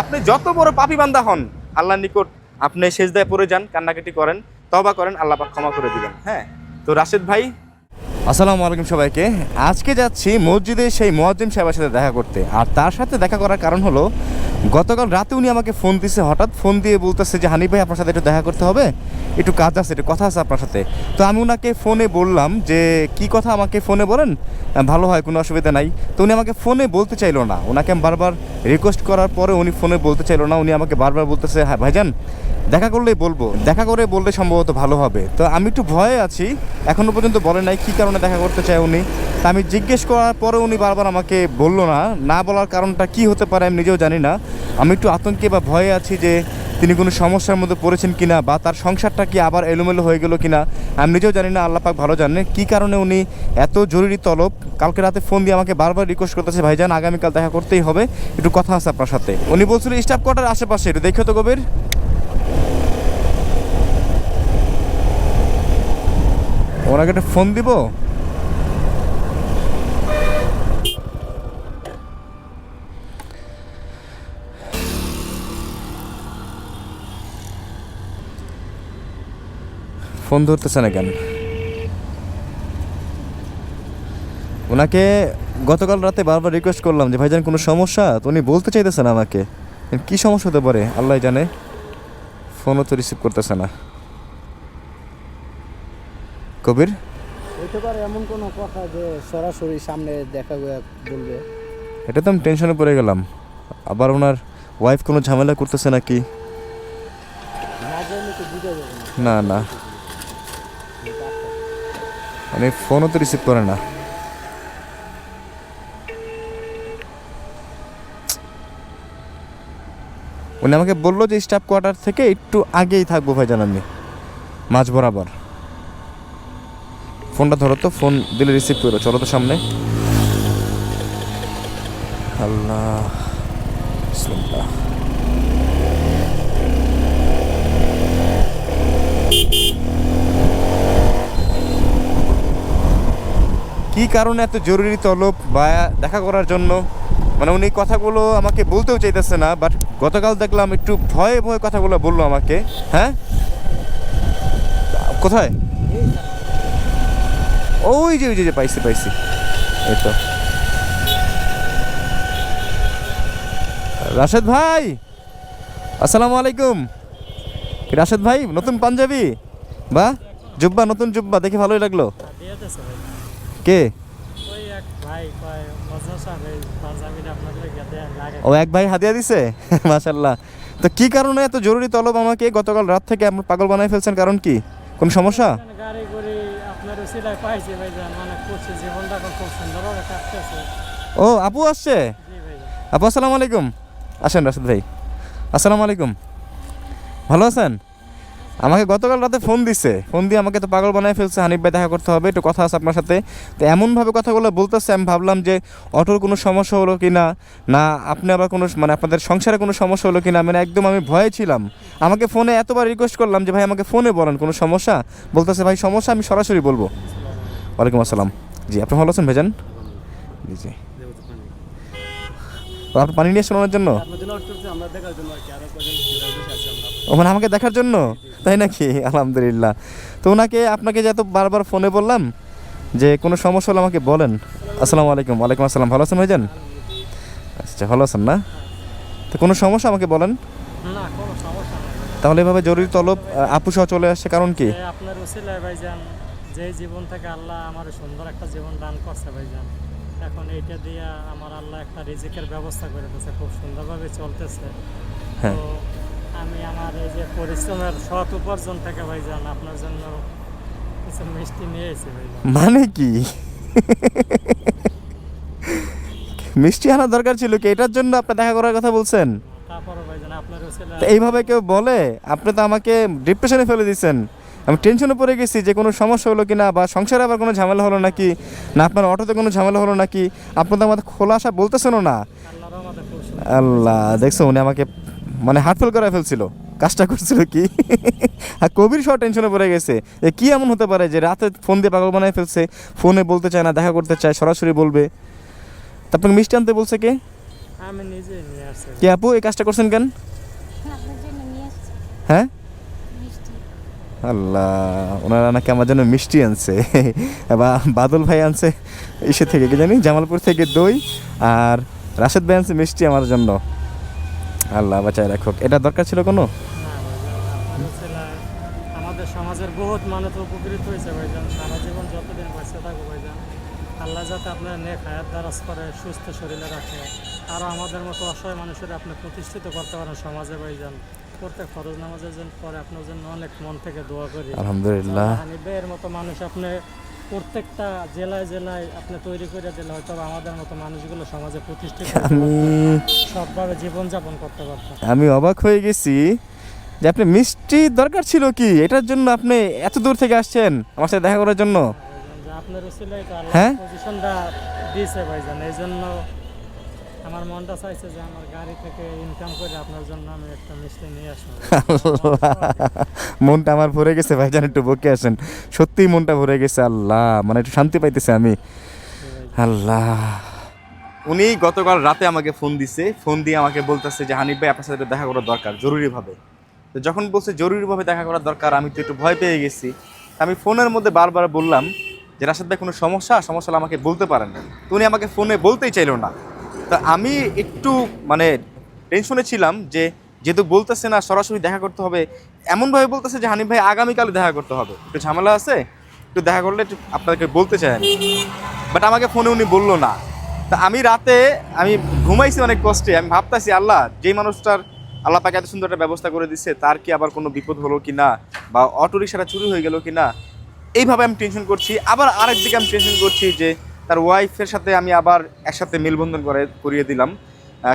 আপনি যত বড় পাপি বান্দা হন, আল্লাহর নিকট আপনি শেষদায় পড়ে যান, কান্নাকাটি করেন তবা করেন, আল্লাহ পাক ক্ষমা করে দিবেন। হ্যাঁ তো রাশেদ ভাই আসসালামু আলাইকুম সবাইকে। আজকে যাচ্ছি মসজিদে সেই মোয়াজ্জিম সাহেবের সাথে দেখা করতে। আর তার সাথে দেখা করার কারণ হলো, গতকাল রাতে উনি আমাকে ফোন দিছে, হঠাৎ ফোন দিয়ে বলতেছে যে হানি ভাই, আপনার সাথে একটু দেখা করতে হবে? একটু কাজ আছে, একটু কথা আছে আপনার সাথে। তো আমি ওনাকে ফোনে বললাম যে, কি কথা আমাকে ফোনে বলেন? ভালো হয়, কোনো অসুবিধা নাই। তো উনি আমাকে ফোনে বলতে চাইলো না। ওনাকে আমি বারবার রিকোয়েস্ট করার পরে উনি ফোনে বলতে চাইলো না। উনি আমাকে বারবার বলতেছে হ্যাঁ ভাইজান, দেখা করলেই বলব। দেখা করে বললে সম্ভবত ভালো হবে। তো আমি একটু ভয়ে আছি। এখনও পর্যন্ত বলে নাই কী কারণে দেখা করতে চায় উনি। তা আমি জিজ্ঞেস করার পরে উনি বারবার আমাকে বলল না। না বলার কারণটা কি হতে পারে আমি নিজেও জানি না। আমি একটু আতঙ্কে বা ভয়ে আছি যে তিনি কোনো সমস্যার মধ্যে পড়েছেন কিনা বা তার সংসারটা কি আবার এলোমেলো হয়ে গেল কিনা, আমি নিজেও জানি না, আল্লাহ পাক ভালো জানে। কী কারণে উনি এত জরুরি তলব? কালকে রাতে ফোন দিয়ে আমাকে বারবার রিকোয়েস্ট করতেছে, ভাইজান, আগামীকাল দেখা করতেই হবে। একটু কথা আছে আপনার সাথে। উনি বলছিল স্টাফ কোয়ার্টার আশেপাশে, একটু দেখো তো কবির ওনাকে একটা ফোন দিব? ফোন ধরতেছে না কেন? ওনাকে গতকাল রাতে বারবার রিকোয়েস্ট করলাম যে ভাইজান কোনো সমস্যা? তো উনি বলতে চাইতেছে না আমাকে। কি সমস্যা হতে পারে? আল্লাহ জানে। ফোনও তো রিসিভ করতেছে না। কবির? হইতে পারে এমন কোনো কথা যে সরাসরি সামনে দেখা বলবে। এটা তো আমি টেনশনে পড়ে গেলাম। আবার ওনার ওয়াইফ কোনো ঝামেলা করতেছে নাকি? না না। না মানে ফোনও তো রিসিভ করে না। উনি আমাকে বলল যে স্টাফ কোয়ার্টার থেকে একটু আগেই থাকব ভাইজান আমি, মাঝ বরাবর। ফোনটা ধরো তো, ফোন দিলে রিসিভ করো, চলো তো সামনে। আল্লাহ কি কারণে এত জরুরি তলব বা দেখা করার জন্য? মানে উনি কথাগুলো আমাকে বলতেও চাইতেছে না বাট গতকাল দেখলাম একটু ভয়ে ভয়ে কথাগুলো বলল আমাকে। হ্যাঁ? কোথায়? ওই যে ওই যে পাইছি পাইছি। এই তো। রাশেদ ভাই! আসসালামু আলাইকুম। রাশেদ ভাই, নতুন পাঞ্জাবি? বা, জুব্বা, নতুন জুব্বা, দেখে ভালোই লাগল। কে? ও এক ভাই হাদিয়া দিছে? মাশাল্লাহ তো কি কারণে এত জরুরি তলব আমাকে গতকাল রাত থেকে আপনি পাগল বানাই ফেলছেন? কারণ কি? কোন সমস্যা? ও আপু আসছে? আপু আসসালামু আলাইকুম। আসেন রাশেদ ভাই। আসসালামু আলাইকুম। ভালো আছেন? আমাকে গতকাল রাতে ফোন দিছে। ফোন দিয়ে আমাকে তো পাগল বানায় ফেলছে হানিফ ভাই দেখা করতে হবে একটু কথা আছে আপনার সাথে। তো এমনভাবে কথাগুলো বলতেছে আমি ভাবলাম যে অটোর কোনো সমস্যা হলো কি না না আপনি আবার কোনো মানে আপনাদের সংসারে কোনো সমস্যা হলো কি না মানে একদম আমি ভয়ে ছিলাম। আমাকে ফোনে এতবার রিকোয়েস্ট করলাম যে ভাই আমাকে ফোনে বলেন কোনো সমস্যা? বলতেছে ভাই সমস্যা আমি সরাসরি বলব। ওয়ালাইকুম আসসালাম। জি আপনি ভালো আছেন ভাইজান? জি জি। ও, আপনি পানি নিয়ে শোনানোর জন্য? আপনার ও মানে আমাকে দেখার জন্য? তাই নাকি? আলহামদুলিল্লাহ। তো ওনাকে আপনাকে যে এত বারবার ফোনে বললাম যে কোনো সমস্যা হলে আমাকে বলেন। আসসালামু আলাইকুম। ওয়ালাইকুম আসসালাম। ভালো আছেন ভাইজান? আচ্ছা ভালো আছেন না? তো কোনো সমস্যা আমাকে বলেন। তাহলে এভাবে জরুরি তলব আপু সহ চলে আসছে কারণ কি? আপনার উচিলায় ভাইজান যে জীবন থেকে আল্লাহ আমার সুন্দর একটা জীবন দান করছে ভাইজান এখন এইটা দিয়ে আমার আল্লাহ একটা রিজিকের ব্যবস্থা করে দিয়েছে। খুব সুন্দরভাবে চলতেছে। হ্যাঁ। তো আমি আমার এই যে পরিশ্রমের সৎ উপার্জন থেকে ভাইজান আপনার জন্য কিছু মিষ্টি নিয়ে এসেছি ভাইজান। মানে কি? মিষ্টি আনার দরকার ছিল কি? এটার জন্য আপনি দেখা করার কথা বলছেন? তারপরে ভাইজান আপনার তো এইভাবে কেউ বলে? আপনি তো আমাকে ডিপ্রেশনে ফেলে দিচ্ছেন আমি টেনশনে পড়ে গেছি যে কোনো সমস্যা হলো কি না বা সংসারে আবার কোনো ঝামেলা হলো নাকি? না আপনার অটোতে কোনো ঝামেলা হলো নাকি? আপনি তো আমাদের খোলা আসা বলতেছেনও না। আল্লাহ দেখছ উনি আমাকে মানে হার্টফেল করে ফেলছিল। কাজটা করছিল কি? আর কবির সহ টেনশনে পড়ে গেছে। এ কি এমন হতে পারে যে রাতে ফোন দিয়ে পাগল বানায় ফেলছে ফোনে বলতে চায় না দেখা করতে চায় সরাসরি বলবে? তারপর মিষ্টি আনতে বলছে কে? আমি নিজেই নিয়ে আসছি। কি আপু এই কাজটা করছেন কেন? হ্যাঁ? আল্লাহ ওনারা নাকি আমার জন্য মিষ্টি আনছে। বা বাদল ভাই আনছে ইসে থেকে কি জানি জামালপুর থেকে দই আর রাশেদ ভাই আনছে মিষ্টি আমার জন্য। আল্লাহ বাঁচায় রাখুক। এটা দরকার ছিল কোনো? না ভাইজান আপনার উচিলায় আমাদের সমাজের বহুত মানুষ উপকৃত হয়েছে ভাইজান। সারা জীবন যতদিন বাঁচতে থাকব ভাইজান আল্লাহ যাতে আপনার নেক হায়াত দ্বারাজ করে সুস্থ শরীরে রাখে। আরও আমাদের মতো অসহায় মানুষের আপনি প্রতিষ্ঠিত করতে পারেন সমাজে ভাইজান। প্রত্যেক ফরজ নামাজের জন্য পরে আপনার জন্য অনেক মন থেকে দোয়া করি। আলহামদুলিল্লাহ। হানিফের মতো মানুষ আপনি প্রত্যেকটা জেলায় জেলায় আপনি তৈরি করে দিলে হয়তো আমাদের মতো মানুষগুলো সমাজে প্রতিষ্ঠিত আমি সবভাবে জীবনযাপন করতে পারতাম আমি অবাক হয়ে গেছি যে আপনি মিষ্টি দরকার ছিল কি? এটার জন্য আপনি এত দূর থেকে আসছেন আমার সাথে দেখা করার জন্য? ভাইজান, আপনার হ্যাঁ? পজিশনটা দিয়েছে ভাইজান এই জন্য আমার মনটা চাইছে যে আমার গাড়ি থেকে ইনকাম করে আপনার জন্য আমি একটা মিষ্টি নিয়ে আসব। মনটা আমার ভরে গেছে ভাই ভাইজান একটু বকে আসেন। সত্যিই মনটা ভরে গেছে আল্লাহ। মানে একটু শান্তি পাইতেছে আমি। আল্লাহ। উনি গতকাল রাতে আমাকে ফোন দিছে। ফোন দিয়ে আমাকে বলতেছে যে হানিফ ভাই আপনার সাথে দেখা করা দরকার জরুরিভাবে। তো যখন বলছে জরুরিভাবে দেখা করা দরকার আমি তো একটু ভয় পেয়ে গেছি। আমি ফোনের মধ্যে বারবার বললাম যে রাশেদ ভাই কোনো সমস্যা? সমস্যা আমাকে বলতে পারেন উনি আমাকে ফোনে বলতেই চাইলো না। তা আমি একটু মানে টেনশনে ছিলাম যে যেহেতু বলতেছে না, সরাসরি দেখা করতে হবে, এমনভাবে বলতেছে যে হানিফ ভাই আগামীকালে দেখা করতে হবে। একটু ঝামেলা আছে, একটু দেখা করলে একটু আপনাদেরকে বলতে চাই বাট আমাকে ফোনে উনি বলল না। তা আমি রাতে, আমি ঘুমাইছি অনেক কষ্টে, আমি ভাবতেছি, আল্লাহ, যেই মানুষটার আল্লাহ পাকে এত সুন্দর একটা ব্যবস্থা করে দিচ্ছে তার কি আবার কোনো বিপদ হলো কি না বা অটো রিক্সাটা চুরি হয়ে গেল কি না এইভাবে আমি টেনশন করছি। আবার আরেক দিকে আমি টেনশন করছি যে তার ওয়াইফের সাথে আমি আবার একসাথে মেলবন্ধন করে, করিয়ে দিলাম।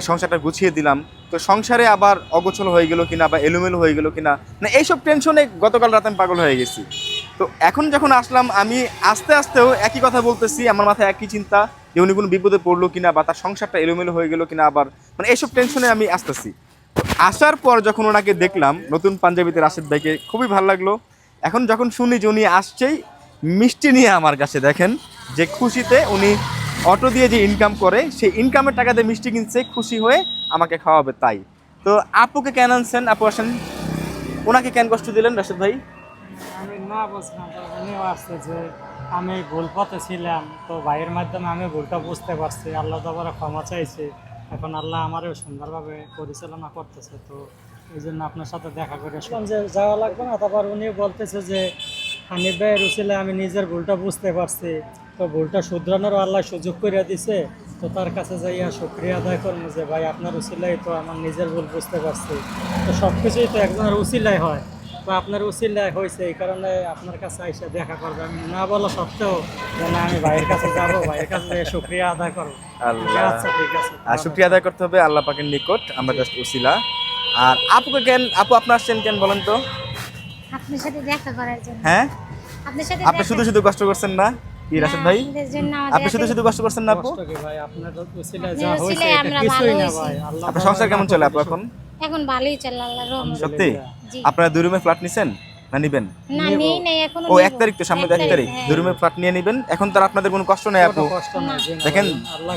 সংসারটা গুছিয়ে দিলাম। তো সংসারে আবার অগোছল হয়ে গেল কিনা বা এলোমেলো হয়ে গেল কিনা, না, এইসব টেনশনে গতকাল রাতে আমি পাগল হয়ে গেছি। তো এখন যখন আসলাম, আমি আস্তে আস্তেও একই কথা বলতেছি, আমার মাথায় একই চিন্তা যে উনি কোনো বিপদে পড়ল কিনা বা তার সংসারটা এলোমেলো হয়ে গেলো কিনা আবার মানে এইসব টেনশনে আমি আসতেছি। আসার পর যখন ওনাকে দেখলাম, নতুন পাঞ্জাবিতে রাশেদ ভাইকে, খুবই ভালো লাগল। এখন যখন শুনি যে উনি আসছেই মিষ্টি নিয়ে আমার কাছে দেখেন যে খুশিতে উনি অটো দিয়ে যে ইনকাম করে সেই ইনকামের টাকা দিয়ে মিষ্টি কিনছে খুশি হয়ে আমাকে খাওয়াবে তাই। তো আপুকে কেন আনছেন? আপু আসেন। ওনাকে কেন কষ্ট দিলেন রাশেদ ভাই? আমি না বলছিলাম উনিও আসছে যে আমি ভুল পথে ছিলাম তো ভাইয়ের মাধ্যমে আমি ভুলটা বুঝতে পারছি। আল্লাহ তাবারা ক্ষমা চাইছে। এখন আল্লাহ আমারও সুন্দরভাবে পরিচালনা করতেছে তো এই জন্য আপনার সাথে দেখা করে শুনলাম যে যাওয়া লাগবে না তারপর উনি বলতেছে যে হানিফ ভাইয়ের উচিলে আমি নিজের ভুলটা বুঝতে পারছি। তো ভুলটা শুধরানোর আল্লাহ সুযোগ করে দিছে। তো তার কাছে যাইয়া শুক্রিয়া আদায় করব যে ভাই আপনার উচিলাই তো আমার নিজের ভুল বুঝতে পারছি। তো সব কিছুই তো একজনের উচিলাই হয়। তো আপনার উচিল্লায় হয়েছে এই কারণে আপনার কাছে এসে দেখা করবে। আমি না বলা সত্ত্বেও যে না আমি ভাইয়ের কাছে যাব ভাইয়ের কাছে শুক্রিয়া আদায় করব। আল্লাহ। আচ্ছা ঠিক আছে আর শুক্রিয়া আদায় করতে হবে আল্লাহ পাকের নিকট। আমরা জাস্ট উসিলা আর আপুকে কেন আপু আপনার আসছেন কেন বলেন তো? আপনার সাথে দেখা করার জন্য। হ্যাঁ? আপনার সাথে আপনি শুধু শুধু কষ্ট করছেন না কি রাশেদ ভাই? আপনি শুধু শুধু কষ্ট করছেন না আপু? কষ্ট ভাই? আপনার আপনার যা হয়েছে এটা কিছুই না ভাই আল্লাহ আপনার সংসার কেমন চলে আপু এখন? এখন ভালোই চলে আল্লাহ রহমত। সত্যি? আপনারা দুই ফ্ল্যাট নিছেন না নিবেন? না নেই নাই এখনও ও নিবো। এক তারিখ তো সামনে তো এক তারিখ হ্যাঁ। দুই ফ্ল্যাট নিয়ে নিবেন। এখন তার আপনাদের কোনো কষ্ট নেই আপু। দেখেন,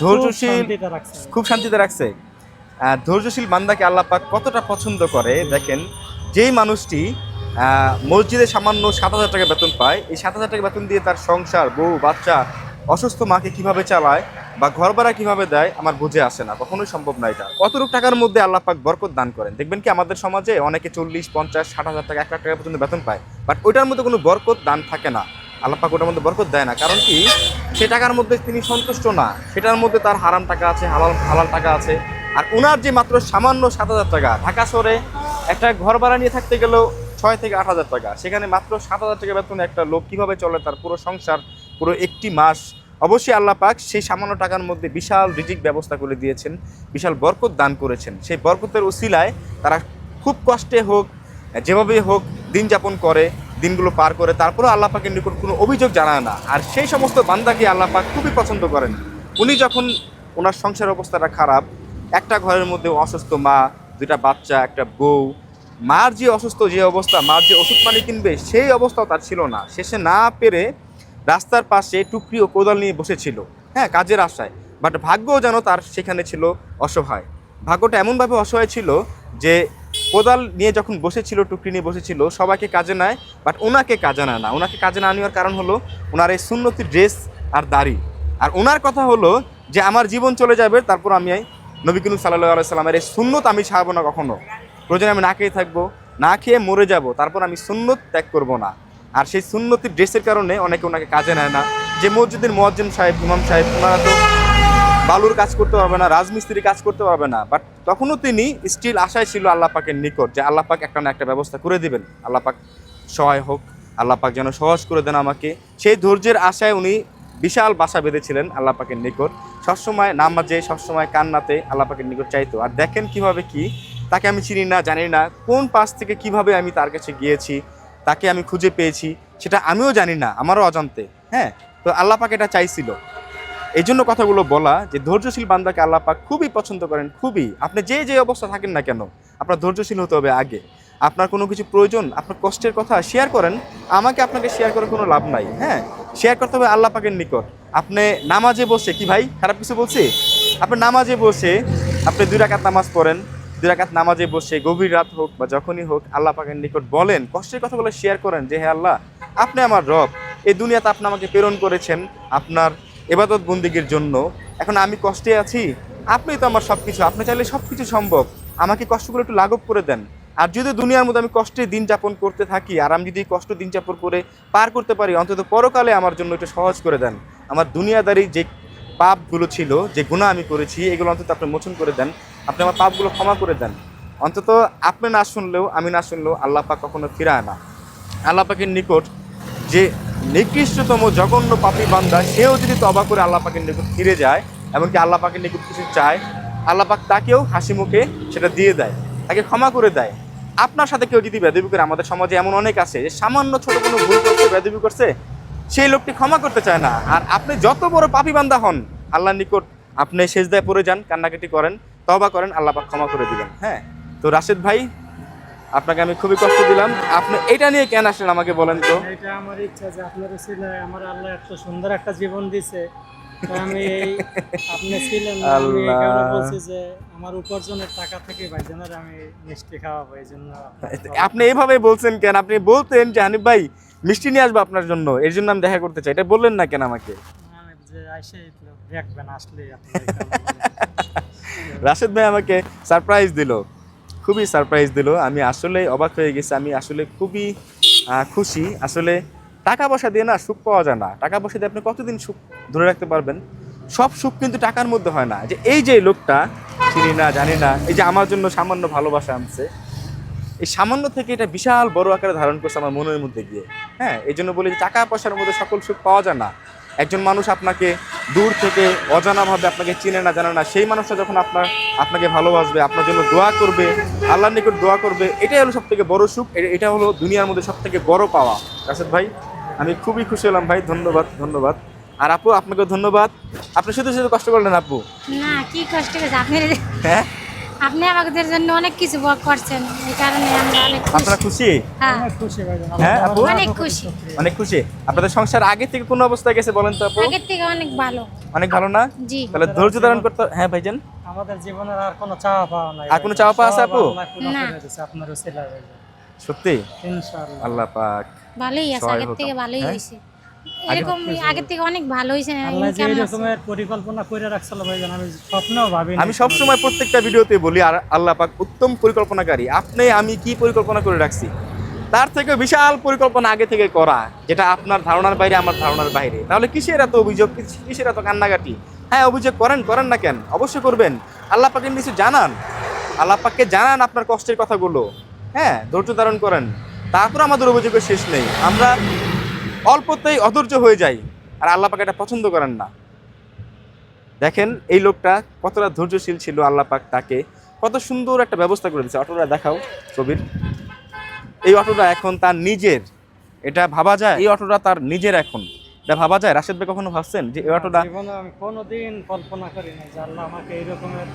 ধৈর্যশীল- খুব শান্তিতে রাখছে। আহ, ধৈর্যশীল বান্দাকে আল্লাহ পাক কতটা পছন্দ করে দেখেন যেই মানুষটি মসজিদে সামান্য সাত হাজার টাকা বেতন পায়। এই সাত হাজার টাকা বেতন দিয়ে তার সংসার, বউ, বাচ্চা, অসুস্থ মাকে কীভাবে চালায় বা ঘর ভাড়া কীভাবে দেয় আমার বুঝে আসে না, কখনোই সম্ভব না এটা। কতটুকু টাকার মধ্যে আল্লাহ পাক বরকত দান করেন? দেখবেন কি আমাদের সমাজে অনেকে চল্লিশ, পঞ্চাশ, ষাট হাজার টাকা, এক লাখ টাকা পর্যন্ত বেতন পায়। বাট ওইটার মধ্যে কোনো বরকত দান থাকে না। আল্লাহ পাক ওটার মধ্যে বরকত দেয় না। কারণ কি? সে টাকার মধ্যে তিনি সন্তুষ্ট না। সেটার মধ্যে তার হারাম টাকা আছে, হালাল হালাল টাকা আছে। আর ওনার যে মাত্র সামান্য সাত হাজার টাকা, ঢাকা শহরে একটা ঘর ভাড়া নিয়ে থাকতে গেলেও ছয় থেকে আট হাজার টাকা। সেখানে মাত্র সাত হাজার টাকা বেতনে একটা লোক কীভাবে চলে তার পুরো সংসার, পুরো একটি মাস? অবশ্যই আল্লাহ পাক সেই সামান্য টাকার মধ্যে বিশাল রিজিক ব্যবস্থা করে দিয়েছেন, বিশাল বরকত দান করেছেন। সেই বরকতের উসিলায় তারা খুব কষ্টে হোক যেভাবে হোক দিন যাপন করে, দিনগুলো পার করে, তারপরেও আল্লাহ পাকের নিকট কোনো অভিযোগ জানায় না। আর সেই সমস্ত বান্দাকে আল্লাহ পাক খুবই পছন্দ করেন। উনি যখন ওনার সংসার অবস্থাটা খারাপ, একটা ঘরের মধ্যে অসুস্থ মা দুটা বাচ্চা, একটা বউ মার যে অসুস্থ যে অবস্থা, মার যে ওষুধ পানি কিনবে, সেই অবস্থাও তার ছিল না। শেষে না পেরে রাস্তার পাশে টুকরি ও কোদাল নিয়ে বসেছিল। হ্যাঁ কাজের আশায়। বাট ভাগ্যও যেন তার সেখানে ছিল অসহায়। ভাগ্যটা এমনভাবে অসহায় ছিল যে কোদাল নিয়ে যখন বসেছিল, টুকরি নিয়ে বসেছিল, সবাইকে কাজে নেয় বাট ওনাকে কাজে নেয় না। ওনাকে কাজে না নেওয়ার কারণ হলো ওনার এই সুন্নতি ড্রেস আর দাড়ি। আর ওনার কথা হলো যে, আমার জীবন চলে যাবে, তারপর আমি এই নবী করিম সাল্লাহ আলাইসাল্লামের এই সুন্নত আমি ছাড়বো না কখনো। প্রয়োজনে আমি না খেয়ে থাকব, না খেয়ে মরে যাব, তারপর আমি সুন্নত ত্যাগ করব না। আর সেই সুন্নতির ড্রেসের কারণে অনেকে ওনাকে কাজে নেয় না। যে মসজিদের মোয়াজ্জেম সাহেব, ইমাম সাহেব, ওনারা তো বালুর কাজ করতে পারবে না, রাজমিস্ত্রি কাজ করতে পারবে না। বাট তখনও তিনি স্টিল আশায় ছিল আল্লাহ পাকের নিকট যে আল্লাহ পাক একটা না একটা ব্যবস্থা করে দিবেন। আল্লাহ পাক সহায় হোক, আল্লাহ পাক যেন সহজ করে দেন আমাকে। সেই ধৈর্যের আশায় উনি বিশাল বাসা বেঁধেছিলেন আল্লাহ পাকের নিকট। সবসময় নামাজে, সবসময় কান্নাতে আল্লাহ পাকের নিকট চাইতো। আর দেখেন কীভাবে কি তাকে আমি চিনি না, জানি না কোন পাশ থেকে কীভাবে আমি তার কাছে গিয়েছি, তাকে আমি খুঁজে পেয়েছি, সেটা আমিও জানি না, আমারও অজান্তে হ্যাঁ? তো আল্লাহ পাক এটা চাইছিল। এই জন্য কথাগুলো বলা যে ধৈর্যশীল বান্দাকে আল্লাহ পাক খুবই পছন্দ করেন, খুবই। আপনি যে যে অবস্থা থাকেন না কেন, আপনার ধৈর্যশীল হতে হবে আগে। আপনার কোনো কিছু প্রয়োজন, আপনার কষ্টের কথা শেয়ার করেন, আমাকে আপনাকে শেয়ার করে কোনো লাভ নাই হ্যাঁ? শেয়ার করতে হবে আল্লাহ পাকের নিকট। আপনি নামাজে বসে, কি ভাই? খারাপ কিছু বলছি? আপনি নামাজে বসে আপনি দুই রাকাত নামাজ পড়েন দুই রাকাত নামাজে বসে গভীর রাত হোক বা যখনই হোক, আল্লাহ পাকের নিকট বলেন, কষ্টের কথাগুলো শেয়ার করেন যে, হে আল্লাহ, আপনি আমার রব। এই দুনিয়াতে আপনি আমাকে প্রেরণ করেছেন আপনার এবাদত বন্দিগির জন্য। এখন আমি কষ্টে আছি। আপনি তো আমার সব কিছু আপনি চাইলে সব কিছু সম্ভব। আমাকে কষ্টগুলো একটু লাঘব করে দেন। আর যদি দুনিয়ার মধ্যে আমি কষ্টে দিন যাপন করতে থাকি, আর আমি যদি কষ্ট দিন যাপন করে পার করতে পারি, অন্তত পরকালে আমার জন্য একটু সহজ করে দেন। আমার দুনিয়াদারি যে পাপগুলো ছিল, যে গুণা আমি করেছি, এগুলো অন্তত আপনি মোচন করে দেন। আপনি আমার পাপগুলো ক্ষমা করে দেন। অন্তত আপনি না শুনলেও, আমি না শুনলেও আল্লাহ পাক কখনো ফিরায় না। আল্লাহ পাকের নিকট যে নিকৃষ্টতম জঘন্য পাপী বান্দা, সেও যদি তবা করে আল্লাহ পাকের নিকট ফিরে যায়, এমনকি আল্লাহ পাকের নিকট কিছু চায়, আল্লাহ পাক তাকেও হাসি মুখে সেটা দিয়ে দেয়, তাকে ক্ষমা করে দেয়। আপনার সাথে কেউ যদি বেদবি করে, আমাদের সমাজে এমন অনেক আছে, যে সামান্য ছোট কোনো ভুল করছে, বেদবি করছে, সেই লোকটি ক্ষমা করতে চায় না। আর আপনি যত বড় পাপী বান্দা হন, আল্লাহর নিকট আপনি সেজদায় পড়ে যান, কান্নাকাটি করেন তবা করেন আল্লাহ পাক ক্ষমা করে দিবেন। হ্যাঁ। তো রাশেদ ভাই আপনাকে আমি খুবই কষ্ট দিলাম। আপনি এটা নিয়ে কেন আসলেন আমাকে বলেন তো? এটা আমার ইচ্ছা যে আপনার ছিল আমার আল্লাহ এত সুন্দর একটা জীবন দিছে। আমি আপনি ছিলেন আমি। বলছি যে আমার উপার্জনের টাকা থেকে ভাইজানের আমি মিষ্টি খাওয়াবো এই জন্য আপনি এভাবে বলছেন কেন? আপনি বলতেন যে হানিফ ভাই মিষ্টি নিয়ে আসব আপনার জন্য। এর জন্য আমি দেখা করতে চাই। এটা বললেন না কেন আমাকে? আমি যে আইসে দেখবেন আসলেই আপনি রাশেদ ভাই আমাকে সারপ্রাইজ দিল। খুবই সারপ্রাইজ দিল। আমি আসলে অবাক হয়ে গেছি। আমি আসলে খুবই খুশি। আসলে টাকা পয়সা দিয়ে না সুখ পাওয়া যায় না। টাকা পয়সা দিয়ে আপনি কতদিন সুখ ধরে রাখতে পারবেন? সব সুখ কিন্তু টাকার মধ্যে হয় না। যে এই যে লোকটা, চিনি না, জানি না, এই যে আমার জন্য সামান্য ভালোবাসা আনছে, এই সামান্য থেকে এটা বিশাল বড় আকারে ধারণ করছে আমার মনের মধ্যে গিয়ে। হ্যাঁ এই জন্য বলি যে টাকা পয়সার মধ্যে সকল সুখ পাওয়া যায় না। একজন মানুষ আপনাকে দূর থেকে অজানাভাবে আপনাকে চিনে না জানে না সেই মানুষটা যখন আপনার আপনাকে ভালোবাসবে আপনার জন্য দোয়া করবে আল্লাহর নিকট দোয়া করবে এটাই হলো সব থেকে বড় সুখ এটা হলো দুনিয়ার মধ্যে সব থেকে বড় পাওয়া। রাশেদ ভাই আমি খুবই খুশি হলাম ভাই ধন্যবাদ ধন্যবাদ। আর আপু আপনাকে ধন্যবাদ। আপনি শুধু শুধু কষ্ট করলেন আপু? না কি কষ্ট হ্যাঁ? আপনি আমাদের জন্য অনেক কিছু করছেন এই কারণে আমরা অনেক আপনারা খুশি? খুশি হ্যাঁ। অনেক খুশি হ্যাঁ, আপু? অনেক খুশি। অনেক খুশি। আপনাদের সংসার আগে থেকে কোন অবস্থায় গেছে বলেন তো আপু? আগের থেকে অনেক ভালো। অনেক ভালো না? জি। তাহলে ধৈর্য ধারণ করতে হ্যাঁ ভাইজান? আমাদের জীবনের আর কোনো চাওয়া পাওয়া নাই। আর কোনো চাওয়া পাওয়া আছে আপু? না। আপনার ছিল সত্যি? ইনশাআল্লাহ। আল্লাহ পাক। ভালোই আছে হোক। থেকে ভালোই হ্যাঁ? হয়েছে। এরকম আগের থেকে অনেক ভালো হয়েছে আল্লাহ যে ইনকাম আছে এরকমের পরিকল্পনা করে রাখছিল ভাইজান আমি স্বপ্নেও ভাবিনি। আমি সব সময় প্রত্যেকটা ভিডিওতে বলি আর আল্লাহ পাক উত্তম পরিকল্পনাকারী। আপনি আমি কি পরিকল্পনা করে রাখছি? তার থেকে বিশাল পরিকল্পনা আগে থেকে করা যেটা আপনার ধারণার বাইরে আমার ধারণার বাইরে। তাহলে কিসের এত অভিযোগ? কিসের এত কান্নাকাটি? হ্যাঁ অভিযোগ করেন করেন না কেন? অবশ্যই করবেন। আল্লাহ পাকে কিছু জানান। আল্লাহ পাককে জানান আপনার কষ্টের কথাগুলো। হ্যাঁ ধৈর্য ধারণ করেন। তারপর আমাদের অভিযোগের শেষ নেই। আমরা অল্পতেই অধৈর্য হয়ে যাই আর আল্লাহ পাক এটা পছন্দ করেন না। দেখেন এই লোকটা কতটা ধৈর্যশীল ছিল আল্লাহ পাক তাকে। কত সুন্দর একটা ব্যবস্থা করে দিয়েছে। অটোটা দেখাও ছবির। এই অটোটা এখন তার নিজের। এটা ভাবা যায়? এই অটোটা তার নিজের এখন। এটা ভাবা যায়? রাশেদ ভাই কখনো ভাবছেন যে এই অটোটা আমি কোনোদিন কল্পনা করি না যে আল্লাহ আমাকে এই রকমের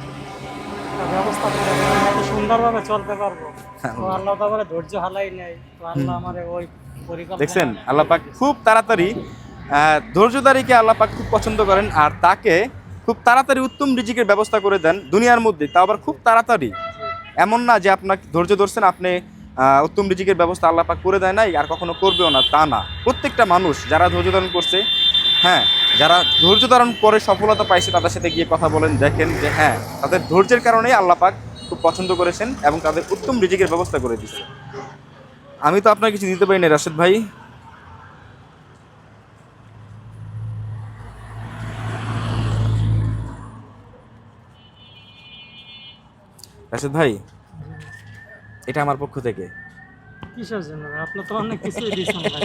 ব্যবস্থা করে সুন্দরভাবে চলতে পারব। তো আল্লাহ তো আমার ধৈর্য হালাই নাই। তো আল্লাহ আমার ওই দেখছেন আল্লাহ পাক খুব তাড়াতাড়ি আহ, ধৈর্যধারীকে আল্লাহ খুব পছন্দ করেন আর তাকে খুব তাড়াতাড়ি উত্তম রিজিকের ব্যবস্থা করে দেন দুনিয়ার মধ্যে। তাও আবার খুব তাড়াতাড়ি। এমন না যে আপনাকে ধৈর্য ধরছেন আপনি উত্তম রিজিকের ব্যবস্থা আল্লাহ পাক করে দেয় নাই আর কখনো করবেও না তা না। প্রত্যেকটা মানুষ যারা ধৈর্য ধারণ করছে হ্যাঁ যারা ধৈর্য ধারণ করে সফলতা পাইছে তাদের সাথে গিয়ে কথা বলেন দেখেন যে হ্যাঁ তাদের ধৈর্যের কারণেই আল্লাহ পাক খুব পছন্দ করেছেন এবং তাদের উত্তম রিজিকের ব্যবস্থা করে দিচ্ছে আমি তো আপনার কিছু দিতে পারি না রাশেদ ভাই। রাশেদ ভাই এটা আমার পক্ষ থেকে। কিসের জন্য? আপনি তো অনেক দিয়েছেন ভাই।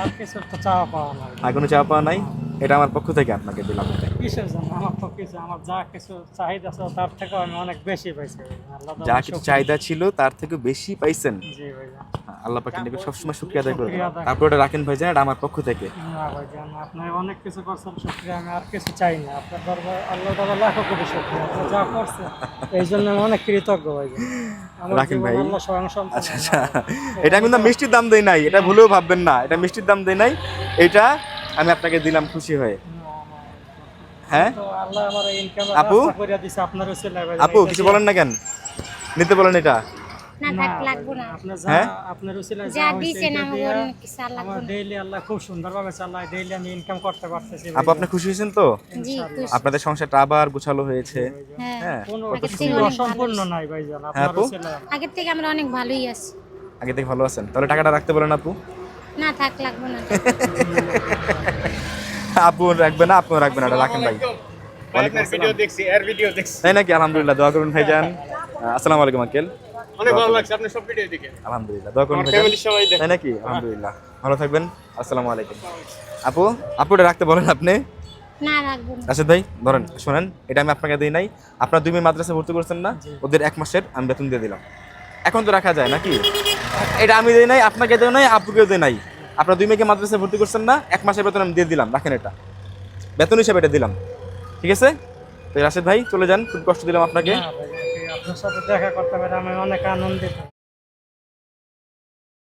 আর কিছু তো চাওয়া পাওয়া নাই। আর কোনো চাওয়া পাওয়া নাই? এটা আমার পক্ষ থেকে আপনাকে দিলাম। কিসের জন্য? আমার তো কিছু আমার যা কিছু চাহিদা ছিল তার থেকেও আমি অনেক বেশি পাইছি আল্লাহ যা কিছু চাহিদা ছিল তার থেকে বেশি পাইছেন। জি ভাইয়া আল্লাহ পাকের নিকট সবসময় শুক্রিয়া আদায় করবেন আদায়। তারপর ওটা রাখেন ভাই এটা আমার পক্ষ থেকে। না ভাইজান আপনি অনেক কিছু করছেন শুক্রিয়া আমি আর কিছু চাই না। আপনার দরবার আল্লাহ তাআলা লাখো কোটি শুক্রিয়া আপনি যা করছেন এই জন্য আমি অনেক কৃতজ্ঞ ভাইজান রাখেন ভাই। আচ্ছা আচ্ছা। এটা কিন্তু মিষ্টির দাম দেই নাই এটা ভুলেও ভাববেন না। এটা মিষ্টির দাম দেই নাই। এটা আমি আপনাকে দিলাম খুশি হয়ে। হ্যাঁ? আল্লাহ আমার ইনকাম আপু? আপু কিছু বলেন না কেন? নিতে বলেন এটা। না থাক লাগবো না। আপনার হ্যাঁ? আপনার উসিলা যা দিয়েছেন আমাকে অনেক কিছু আর লাগবো আমার ডেইলি আল্লাহ খুব সুন্দরভাবে চালায় ডেইলি আমি ইনকাম করতে পারতেছি আপু আপনি খুশি হয়েছেন তো? আপনাদের সংসারটা আবার গোছালো হয়েছে। হ্যাঁ হ্যাঁ হ্যাঁ, আগের থেকে আমরা অনেক ভালোই আছি। আগে থেকে ভালো আছেন। তাহলে টাকাটা রাখতে বলেন আপু। না থাক লাগবো না। আপু রাখবে না আপনিও রাখবেন এটা রাখেন ভাই। আপনার ভিডিও দেখছি এর ভিডিও দেখছি। তাই নাকি আলহামদুলিল্লাহ দোয়া করুন ভাইজান। আহ, আসসালামু আলাইকুম আঙ্কেল। অনেক ভালো লাগছে আপনার সব ভিডিও দেখে। আলহামদুলিল্লাহ দোয়া করুন ফ্যামিলির সবাই দেখে। তাই নাকি আলহামদুলিল্লাহ ভালো থাকবেন। আসসালামু আলাইকুম। আপু আপু এটা রাখতে বলেন আপনি। না রাখব না। ভাই ধরেন শোনেন এটা আমি আপনাকে দিই নাই। আপনার দুই মেয়ে মাদ্রাসা ভর্তি করছেন না ওদের এক মাসের আমি বেতন দিয়ে দিলাম। এখন তো রাখা যায় নাকি? এটা আমি দিই নাই আপনাকে দিই নাই আপুকেও দিই নাই। আপনার দুই মেয়েকে মাদ্রাসায় ভর্তি করছেন না, এক মাসের বেতন আমি দিয়ে দিলাম, রাখেন এটা। বেতন হিসেবে এটা দিলাম। ঠিক আছে? তো রাশেদ ভাই, চলে যান, খুব কষ্ট দিলাম আপনাকে। আপনার সাথে দেখা করতে পারে আমি অনেক আনন্দিত।